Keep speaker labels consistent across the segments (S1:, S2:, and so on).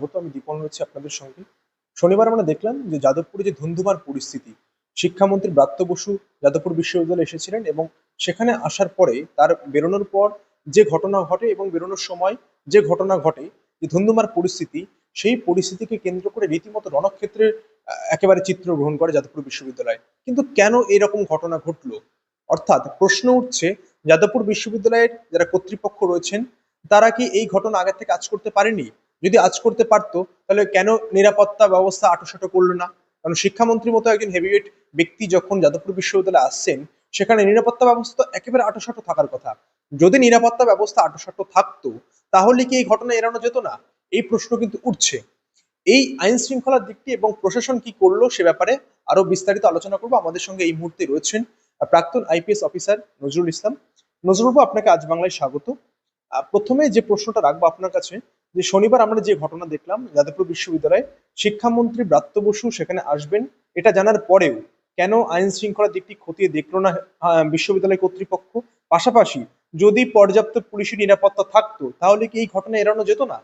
S1: স্বাগত আমি দীপন রয়েছে আপনাদের সঙ্গে। শনিবার আমরা দেখলাম যে যাদবপুরে যে ধুন্ধুমার পরিস্থিতি, শিক্ষামন্ত্রী ব্রাত্য বসু যাদবপুর বিশ্ববিদ্যালয়ে এসেছিলেন এবং সেখানে আসার পরে তার বেরোনোর পর যে ঘটনা ঘটে এবং বেরোনোর সময় যে ঘটনা ঘটে, যে ধুন্ধুমার পরিস্থিতি, সেই পরিস্থিতিকে কেন্দ্র করে রীতিমতো রণক্ষেত্রের একেবারে চিত্র গ্রহণ করে যাদবপুর বিশ্ববিদ্যালয়। কিন্তু কেন এরকম ঘটনা ঘটলো? অর্থাৎ প্রশ্ন উঠছে, যাদবপুর বিশ্ববিদ্যালয়ের যারা কর্তৃপক্ষ রয়েছেন, তারা কি এই ঘটনা আগে থেকে কাজ করতে পারেনি? যদি আজ করতে পারতো, তাহলে কেন নিরাপত্তা ব্যবস্থা আটোসাটো করল না? কারণ শিক্ষামন্ত্রীর মতো একজন হেভিওয়েট ব্যক্তি যখন যাদবপুর বিশ্ববিদ্যালয়ে আসছেন, সেখানে নিরাপত্তা ব্যবস্থা তো একেবারে আটোসাটো থাকার কথা। যদি নিরাপত্তা ব্যবস্থা আটোসাটো থাকতো, তাহলে কি এই ঘটনা এড়ানো যেত না? এই প্রশ্ন কিন্তু উঠছে। এই আইন শৃঙ্খলার দিকটি এবং প্রশাসন কি করল সে ব্যাপারে আরও বিস্তারিত আলোচনা করব। আমাদের সঙ্গে এই মুহূর্তে রয়েছেন প্রাক্তন আইপিএস অফিসার নজরুল ইসলাম। নজরুল আপনাকে আজ বাংলায় স্বাগত। প্রথমে যে প্রশ্নটা রাখব আপনার কাছে যে শনিবার আমরা যে ঘটনা দেখলাম, যাদবপুর বিশ্ববিদ্যালয়ে শিক্ষামন্ত্রী ব্রাত্য বসু সেখানে আসবেন। এটা জানার পরেও কেন আইন শৃঙ্খলার দিকটি খতিয়ে দেখল না বিশ্ববিদ্যালয় কর্তৃপক্ষ? পাশাপাশি যদি পর্যাপ্ত পুলিশি নিরাপত্তা থাকতো, তাহলে কি এই ঘটনা এড়ানো যেত না?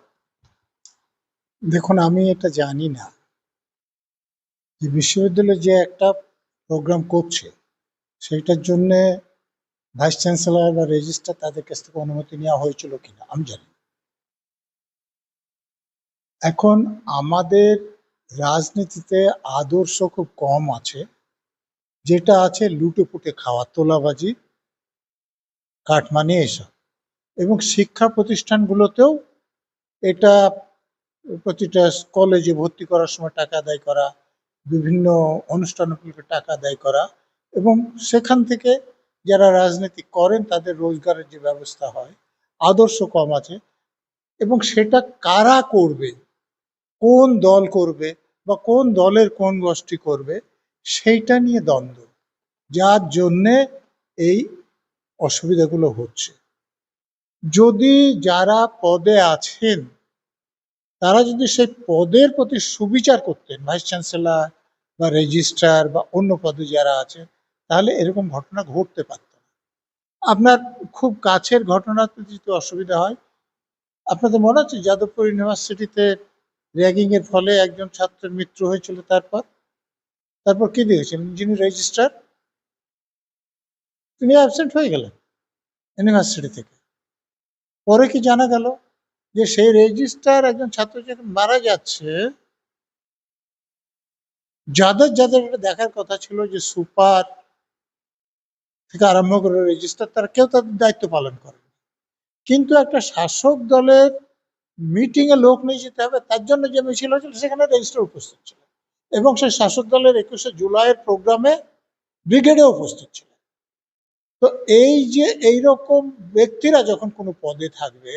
S2: দেখুন, আমি এটা জানি না যে বিশ্ববিদ্যালয় যে একটা প্রোগ্রাম করছে, সেইটার জন্য ভাইস চ্যান্সেলর বা রেজিস্ট্রার তাদের কাছ থেকে অনুমতি নেওয়া হয়েছিল কিনা, আমি জানি। এখন আমাদের রাজনীতিতে আদর্শ খুব কম আছে। যেটা আছে লুটে পুটে খাওয়া, তোলাবাজি, কাটমানি এসব। এবং শিক্ষা প্রতিষ্ঠানগুলোতেও এটা প্রতিটা কলেজে ভর্তি করার সময় টাকা আদায় করা, বিভিন্ন অনুষ্ঠানগুলোকে টাকা আদায় করা এবং সেখান থেকে যারা রাজনীতি করেন তাদের রোজগারের যে ব্যবস্থা হয়, আদর্শ কম আছে। এবং সেটা কারা করবে? কোন দল করবে বা কোন দলের কোন গোষ্ঠী করবে, সেইটা নিয়ে দ্বন্দ্ব। যার জন্যে এই অসুবিধাগুলো হচ্ছে। যদি যারা পদে আছেন, তারা যদি সেই পদের প্রতি সুবিচার করতেন, ভাইস চ্যান্সেলর বা রেজিস্ট্রার বা অন্য পদে যারা আছে তাহলে এরকম ঘটনা ঘটতে পারত না। আপনার খুব কাছের ঘটনাতে যদি অসুবিধা হয়, আপনাদের মনে আছে যাদবপুর ইউনিভার্সিটিতে র্যাগিং এর ফলে একজন ছাত্রের মৃত্যু হয়েছিল তারপর। তারপর কি দিয়েছিলেন যিনি রেজিস্ট্রার তিনি অ্যাবসেন্ট হয়ে গেলেন ইউনিভার্সিটি থেকে। পরে কি জানা গেল যে সেই রেজিস্ট্রার একজন ছাত্র যখন মারা যাচ্ছে, যাদের যাদের দেখার কথা ছিল যে সুপার থেকে আরম্ভ করে রেজিস্ট্রার তারা কেউ তাদের দায়িত্ব পালন করে কিন্তু একটা শাসক দলের মিটিং এ লোক নিয়ে যেতে হবে, তার জন্য যে মিছিল হয়েছিল সেখানে রেজিস্টার উপস্থিত ছিল এবং সেই শাসক দলের একুশে জুলাইয়ের প্রোগ্রামে ব্রিগেডে উপস্থিত ছিল তো এই যে এইরকম ব্যক্তিরা যখন কোনো পদে থাকবে,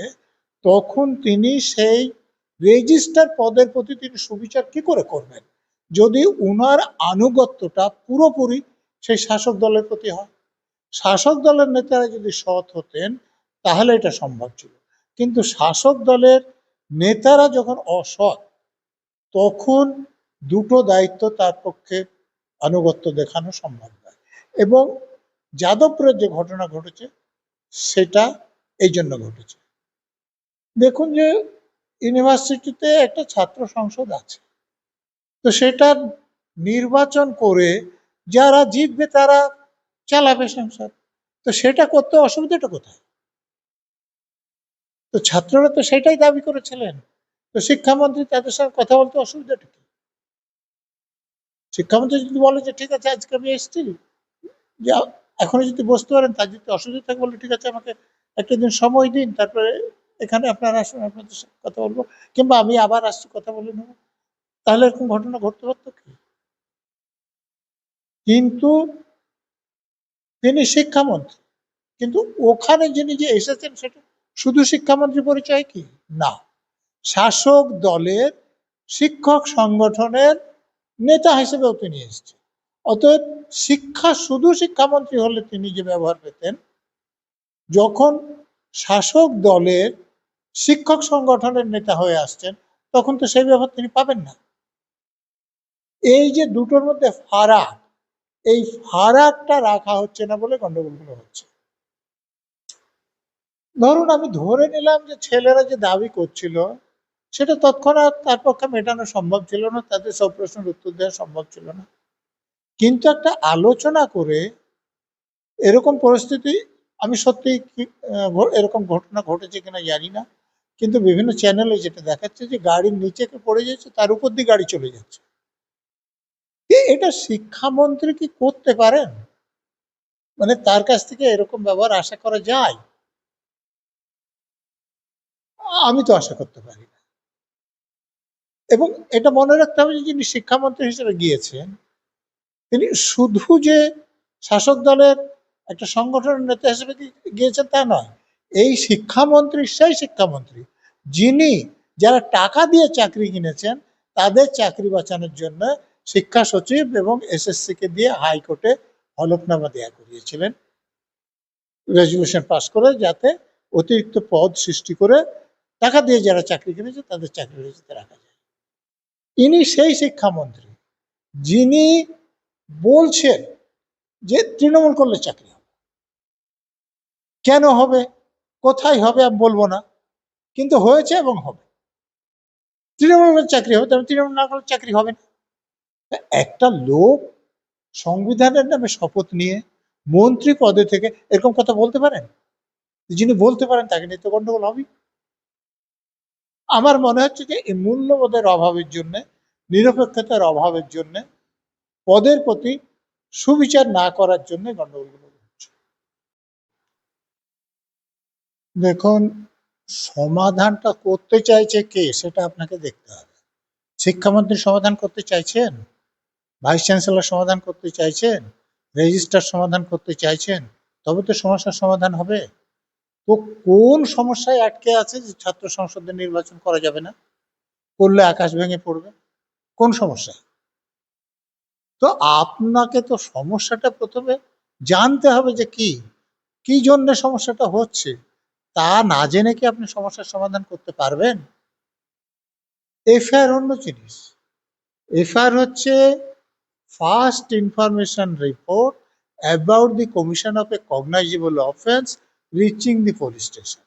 S2: তখন তিনি সেই রেজিস্টার পদের প্রতি তিনি সুবিচার কি করে করবেন? যদি উনার আনুগত্যটা পুরোপুরি সেই শাসক দলের প্রতি হয়। শাসক দলের নেতারা যদি সৎ হতেন, তাহলে এটা সম্ভব ছিল। কিন্তু শাসক দলের নেতারা যখন অসৎ, তখন দুটো দায়িত্ব তার পক্ষে আনুগত্য দেখানো সম্ভব নয়। এবং যাদবপুরের যে ঘটনা ঘটেছে, সেটা এই জন্য ঘটেছে। দেখুন যে, ইউনিভার্সিটিতে একটা ছাত্র সংসদ আছে। তো সেটা নির্বাচন করে যারা জিতবে তারা চালাবে সংসদ। তো সেটা করতে অসুবিধাটা কোথায়? তো ছাত্ররা তো সেটাই দাবি করেছিলেন। তো শিক্ষামন্ত্রী তাদের সঙ্গে কথা বলতে অসুবিধাটা কি? শিক্ষামন্ত্রী যদি বলে যে, ঠিক আছে, আজকে আমি এসেছি, যে এখনও যদি বসতে পারেন, তার যদি অসুবিধা থাকে, বলে, ঠিক আছে, আমাকে একটা দিন সময় দিন, তারপরে এখানে আপনারা আসুন, আপনাদের সাথে কথা বলব। কিংবা আমি আবার আসছি, কথা বলে নেব। তাহলে এরকম ঘটনা ঘটতে পারতো কি? কিন্তু তিনি শিক্ষামন্ত্রী, কিন্তু ওখানে যিনি যে এসেছেন, সেটা শুধু শিক্ষামন্ত্রী পরিচয় কি? না। শাসক দলের শিক্ষক সংগঠনের নেতা হিসেবেও তিনি এসেছেন। অতএব শিক্ষা শুধু শিক্ষামন্ত্রী হলে তিনি যে ব্যবহার পেতেন, যখন শাসক দলের শিক্ষক সংগঠনের নেতা হয়ে আসছেন, তখন তো সেই ব্যবহার তিনি পাবেন না। এই যে দুটোর মধ্যে ফারাক, এই ফারাকটা রাখা হচ্ছে না বলে গন্ডগোলগুলো হচ্ছে। ধরুন আমি ধরে নিলাম যে ছেলেরা যে দাবি করছিল, সেটা তৎক্ষণাৎ তার পক্ষে মেটানো সম্ভব ছিল না, তাদের সব প্রশ্নের উত্তর দেওয়া সম্ভব ছিল না। কিন্তু একটা আলোচনা করে এরকম পরিস্থিতি, আমি সত্যি এরকম ঘটনা ঘটেছে কিনা জানি না, কিন্তু বিভিন্ন চ্যানেলে যেটা দেখাচ্ছে যে গাড়ির নিচে পড়ে যাচ্ছে, তার উপর দিয়ে গাড়ি চলে যাচ্ছে। এটা শিক্ষামন্ত্রী কি করতে পারেন? মানে তার কাছ থেকে এরকম ব্যবহার আশা করা যায়? আমি তো আশা করতে পারি না। এবং এটা মনে রাখতে হবে যে যিনি শিক্ষামন্ত্রী হিসেবে গিয়েছেন, তিনি শুধু যে শাসক দলের একটা সংগঠনের নেতা হিসেবে গিয়েছেন তা নয়, এই শিক্ষামন্ত্রী সেই শিক্ষামন্ত্রী, যিনি যারা টাকা দিয়ে চাকরি কিনেছেন, তাদের চাকরি বাঁচানোর জন্য শিক্ষা সচিব এবং এসএসসি কে দিয়ে হাইকোর্টে হলফনামা দেয়া করিয়েছিলেন। রেজলিউশন পাস করে যাতে অতিরিক্ত পদ সৃষ্টি করে টাকা দিয়ে যারা চাকরি কিনেছে তাদের চাকরি রেজিতে রাখা যায়। ইনি সেই শিক্ষামন্ত্রী, যিনি বলছেন যে তৃণমূল করলে চাকরি হবে। কেন হবে? কোথায় হবে আমি বলব না, কিন্তু হয়েছে এবং হবে। তৃণমূল চাকরি হবে, তবে তৃণমূল না করলে চাকরি হবে না। একটা লোক সংবিধানের নামে শপথ নিয়ে মন্ত্রী পদে থেকে এরকম কথা বলতে পারেন? যিনি বলতে পারেন, তাকে নিয়ে তো গন্ডগোল হবে আমার মনে হচ্ছে যে এই মূল্যবোধের অভাবের জন্য, নিরপেক্ষতার অভাবের জন্য, পদের প্রতি সুবিচার না করার জন্য গণ্ডগোলগুলো হচ্ছে। দেখুন, সমাধানটা করতে চাইছে কে সেটা আপনাকে দেখতে হবে। শিক্ষামন্ত্রী সমাধান করতে চাইছেন? ভাইস চ্যান্সেলর সমাধান করতে চাইছেন? রেজিস্ট্রার সমাধান করতে চাইছেন? তবে তো সমস্যার সমাধান হবে। তো কোন সমস্যায় আটকে আছে যে ছাত্র সংসদের নির্বাচন করা যাবে না? করলে আকাশ ভেঙে পড়বে। কোন সমস্যা তো আপনাকে তো সমস্যাটা প্রথমে জানতে হবে যে কি? কি জন্য সমস্যাটা হচ্ছে? তা না জেনে কি আপনি সমস্যার সমাধান করতে পারবেন? এফআইআর অন্য জিনিস। এফআইআর হচ্ছে first information report about the commission of a cognizable offence reaching the police station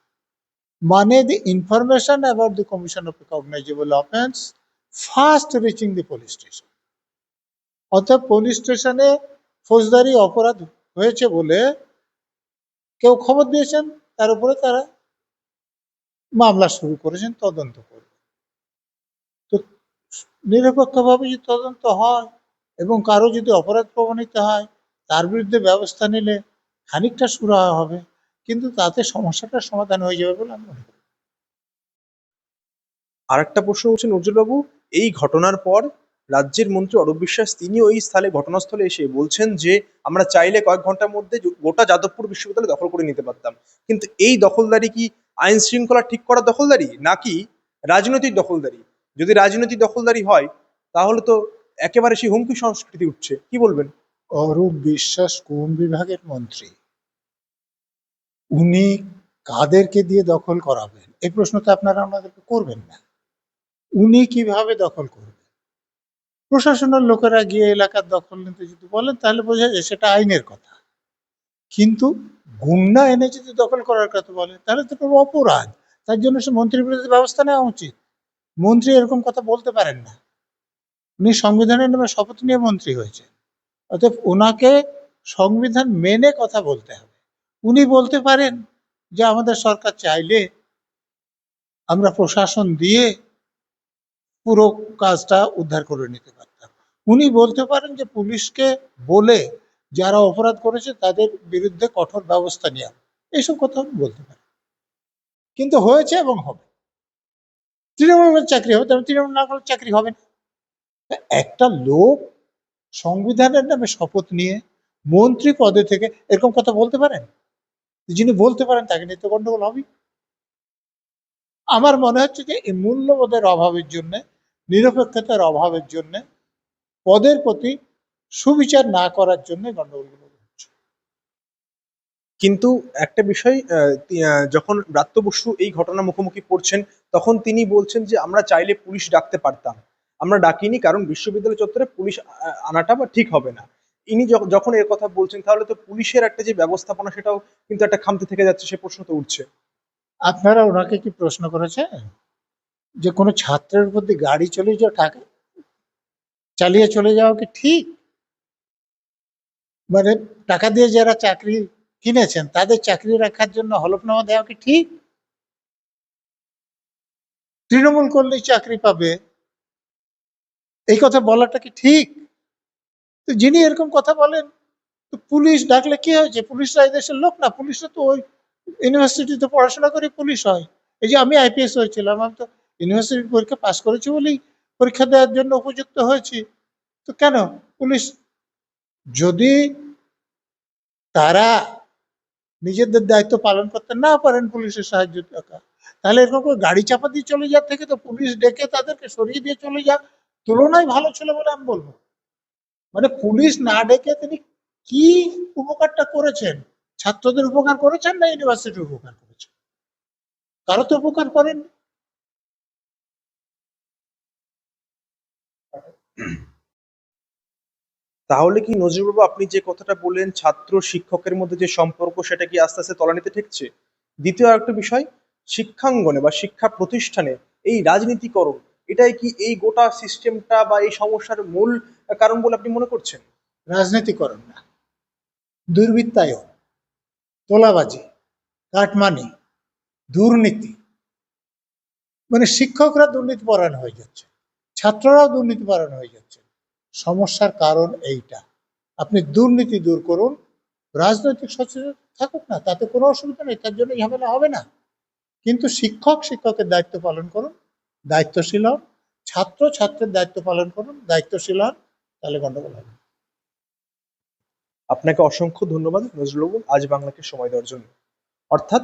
S2: মানে the information about the commission of a cognizable offence first reaching the police station অর্থাৎ পুলিশ স্টেশনে ফৌজদারি অপরাধ হয়েছে বলে কেউ খবর দিয়েছেন, তার উপরে তারা মামলা শুরু করেছেন, তদন্ত করবে। তো নিরপেক্ষভাবে যদি তদন্ত হয় এবং কারও যদি অপরাধ প্রমাণিত হয়, তার বিরুদ্ধে ব্যবস্থা নিলে খানিকটা সুরাহা হবে। কিন্তু তাতে সমস্যাটার সমাধান হয়ে যাবে বলে আমি মনে করি।
S1: আরেকটা প্রশ্ন হচ্ছেন উজ্জ্বলবাবু এই ঘটনার পর রাজ্যের মন্ত্রী অরূপ বিশ্বাস তিনি ওই স্থলে ঘটনাস্থলে এসে বলছেন যে আমরা চাইলে কয়েক ঘণ্টার মধ্যে গোটা যাদবপুর বিশ্ববিদ্যালয় দখল করে নিতে পারতাম। কিন্তু এই দখলদারি কি আইন শৃঙ্খলা ঠিক করা দখলদারি নাকি রাজনৈতিক দখলদারি? যদি রাজনৈতিক দখলদারি হয় তাহলে তো একেবারে সেই হুমকি সংস্কৃতি উঠছে। কি বলবেন?
S2: অরূপ বিশ্বাস কোন বিভাগের মন্ত্রী। উনি কাদেরকে দিয়ে দখল করাবেন? এই প্রশ্ন তো আপনারা আমাদেরকে করবেন না। উনি কীভাবে দখল করবেন? প্রশাসনের লোকেরা গিয়ে এলাকার দখল নিতে যদি বলেন, তাহলে বোঝা যায় সেটা আইনের কথা। কিন্তু গুন্ডা এনে যদি দখল করার কথা বলে, তাহলে তো কোনো অপরাধ। তার জন্য সে মন্ত্রীর বিরুদ্ধে ব্যবস্থা নেওয়া উচিত। মন্ত্রী এরকম কথা বলতে পারেন না। উনি সংবিধানের নামে শপথ নিয়ে মন্ত্রী হয়েছে অতএব ওনাকে সংবিধান মেনে কথা বলতে হবে। উনি বলতে পারেন যে আমাদের সরকার চাইলে আমরা প্রশাসন দিয়ে পুরো কাজটা উদ্ধার করে নিতে পারতাম। উনি বলতে পারেন যে পুলিশকে বলে যারা অপরাধ করেছে তাদের বিরুদ্ধে কঠোর ব্যবস্থা নেওয়া। এইসব কথা উনি বলতে পারেন। কিন্তু হয়েছে এবং হবে। তৃণমূলের চাকরি হবে, তবে তৃণমূল না করলে চাকরি হবে না। একটা লোক সংবিধানের নামে শপথ নিয়ে মন্ত্রী পদে থেকে এরকম কথা বলতে পারেন? যিনি বলতে পারেন তাকে নিয়ে গন্ডগোল হবে আমার মনে হচ্ছে যে এই মূল্যবোধের অভাবের জন্য, নিরপেক্ষতার অভাবের জন্য, পদের প্রতি সুবিচার না করার জন্য গন্ডগোলগুলো হচ্ছে।
S1: কিন্তু একটা বিষয় যখন ব্রাত্য বসু এই ঘটনা মুখোমুখি পড়ছেন, তখন তিনি বলছেন যে আমরা চাইলে পুলিশ ডাকতে পারতাম। আমরা ডাকিনি কারণ বিশ্ববিদ্যালয় চত্বরে পুলিশ আনাটা বা ঠিক হবে না। ইনি যখ- যখন এর কথা বলছেন, তাহলে তো পুলিশের একটা যে ব্যবস্থাপনা, সেটাও কিন্তু একটা খামতি থেকে যাচ্ছে, সে প্রশ্ন তো উঠছে।
S2: আপনারা ওনাকে কি প্রশ্ন করেছেন? যে কোনো ছাত্রের দিয়ে গাড়ি চলে যাওয়া টাকা চালিয়ে চলে যাওয়া কি ঠিক? মানে টাকা দিয়ে যারা চাকরি কিনেছেন, তাদের চাকরি রাখার জন্য হলফনামা দেওয়া কি ঠিক? তৃণমূল করলেই চাকরি পাবে, এই কথা বলাটা কি ঠিক? তো যিনি এরকম কথা বলেন, তো পুলিশ ডাকলে কি হয়েছে পুলিশরা এই দেশের লোক না, পুলিশরা তো ওই ইউনিভার্সিটিতে পড়াশোনা করে পুলিশ হয়। এই যে আমি আইপিএস হয়েছিলাম, আমি তো ইউনিভার্সিটির পরীক্ষা পাস করেছি বলেই পরীক্ষা দেওয়ার জন্য উপযুক্ত হয়েছি। তো কেন? পুলিশ যদি তারা নিজেদের দায়িত্ব পালন করতে না পারেন পুলিশের সাহায্য টাকা তাহলে এরকম করে গাড়ি চাপা দিয়ে চলে যাওয়ার থেকে তো পুলিশ ডেকে তাদেরকে সরিয়ে দিয়ে চলে যাক। তুলনায় ভালো ছিল বলে আমি বলব। মানে পুলিশ না ডেকে তিনি কি উপকারটা করেছেন? ছাত্রদের উপকার করেছেন না ইউনিভার্সিটির উপকার করেছেন? কারও তো উপকার করেন
S1: তাহলে কি নজরুলবাবু, আপনি যে কথাটা বললেন, ছাত্র শিক্ষকের মধ্যে যে সম্পর্ক, সেটা কি আস্তে আস্তে তলানিতে ঠেকছে? দ্বিতীয় আরেকটা বিষয়, শিক্ষাঙ্গনে বা শিক্ষা প্রতিষ্ঠানে এই রাজনীতিকরণ, এটাই কি এই গোটা সিস্টেমটা বা এই সমস্যার মূল কারণ বলে আপনি মনে করছেন?
S2: রাজনীতিকরণ না। দুর্বৃত্তায়ন, তোলাবাজি, কাটমানি, দুর্নীতি। মানে শিক্ষকরা দুর্নীতিপরায়ণ হয়ে যাচ্ছে, ছাত্ররাও দুর্নীতিপরায়ণ হয়ে যাচ্ছে। সমস্যার কারণ এইটা। আপনি দুর্নীতি দূর করুন, রাজনৈতিক সচেতন থাকুক না, তাতে কোনো অসুবিধা নেই, তার জন্য ঝামেলা হবে না। কিন্তু শিক্ষক শিক্ষকের দায়িত্ব পালন করুন, দায়িত্বশীল হন, ছাত্র ছাত্রের দায়িত্ব পালন করুন, দায়িত্বশীল হন তাহলে গন্ডগোল হবে।
S1: আপনাকে অসংখ্য ধন্যবাদ নজরুলবাবু আজ বাংলাকে সময় দেওয়ার জন্য। অর্থাৎ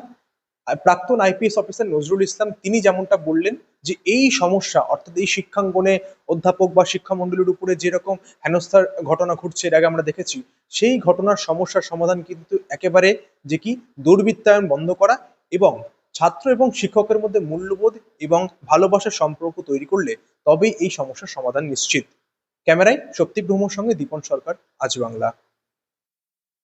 S1: প্রাক্তন আইপিএস অফিসার নজরুল ইসলাম, তিনি যেমনটা বললেন যে, এই সমস্যা, অর্থাৎ এই শিক্ষাঙ্গনে অধ্যাপক বা শিক্ষামণ্ডলীর উপরে যেরকম হেনস্থার ঘটনা ঘটছে, এর আগে আমরা দেখেছি, সেই ঘটনার সমস্যার সমাধান কিন্তু একেবারে যে কি, দুর্বৃত্তায়ন বন্ধ করা এবং ছাত্র এবং শিক্ষকের মধ্যে মূল্যবোধ এবং ভালোবাসার সম্পর্ক তৈরি করলে তবেই এই সমস্যার সমাধান নিশ্চিত। ক্যামেরায় শক্তি ব্রহ্মর সঙ্গে দীপন সরকার আজ বাংলা।